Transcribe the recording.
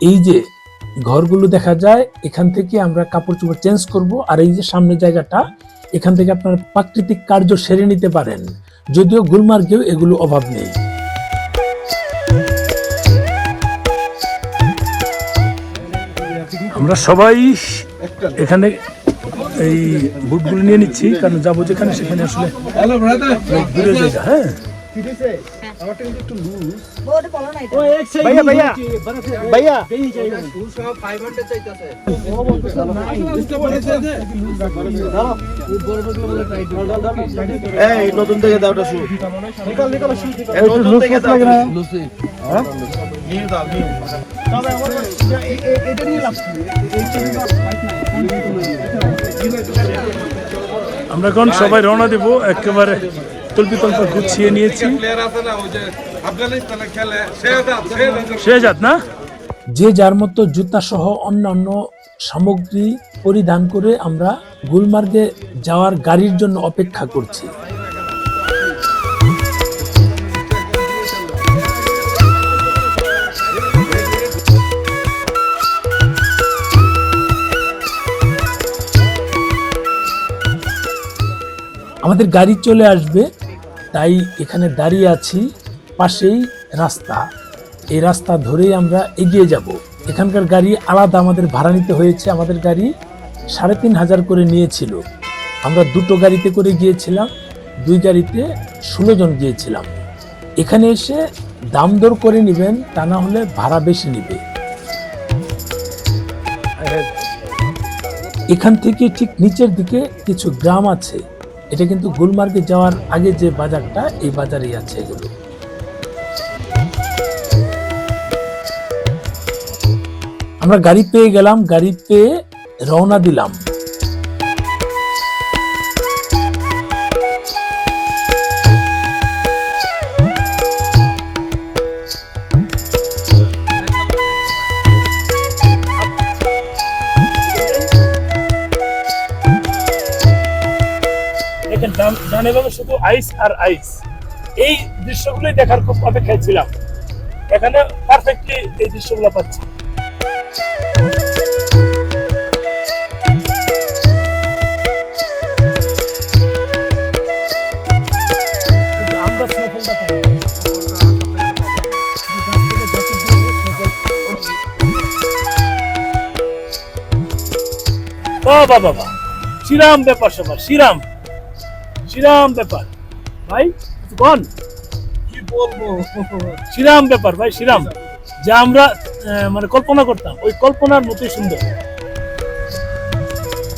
এই যে ঘরগুলো দেখা যায় এখান থেকে আমরা কাপড় চোপড় চেঞ্জ করব আর এই যে সামনের জায়গাটা এখান থেকে আপনারা প্রাকৃতিক কার্য সেরে নিতে পারেন। যদিও গুলমার্গেও এগুলো অভাব নেই। আমরা সবাই এখানে এই বুটগুলো নিয়ে নিচ্ছি কারণ যাব যেখানে সেখানে আসলে দূরে জায়গা হ্যাঁ। নতুন থেকে দাও আমরা এখন সবাই রওনা দিব একেবারে। গুছিয়ে নিয়েছি। শেহজাদ না? যে যার মতো জুতা সহ অন্যান্য সামগ্রী পরিধান করে আমরা গুলমার্গে যাওয়ার গাড়ির জন্য অপেক্ষা করছি। আমাদের গাড়ি চলে আসবে তাই এখানে দাঁড়িয়ে আছি পাশেই রাস্তা। এই রাস্তা ধরেই আমরা এগিয়ে যাব। এখানকার গাড়ি আলাদা আমাদের ভাড়া নিতে হয়েছে। আমাদের গাড়ি সাড়ে তিন হাজার করে নিয়েছিল। আমরা দুটো গাড়িতে করে গিয়েছিলাম, দুই গাড়িতে ষোলো জন গিয়েছিলাম। এখানে এসে দাম দর করে নেবেন, তা না হলে ভাড়া বেশি নেবে। এখান থেকে ঠিক নিচের দিকে কিছু গ্রাম আছে। এটা কিন্তু গুলমার্গে যাওয়ার আগে যে বাজারটা, এই বাজারেই আছে এগুলো। আমরা গাড়ি পেয়ে গেলাম, গাড়ি পেয়ে রওনা দিলাম। ডান- বামে শুধু আইস আর আইস এই দৃশ্যগুলোই দেখার খুব অপেক্ষায় ছিলাম। এখানে পারফেক্টলি এই দৃশ্যগুলো পাচ্ছি। বাবা বাবা শ্রীরাম ব্যাপার সবার শ্রীরাম শ্রীরাম ব্যাপার। ভাই বল? কি বলব? শ্রীরাম ব্যাপার ভাই শ্রীরাম। যা আমরা মানে কল্পনা করতাম ওই কল্পনার মতোই সুন্দর।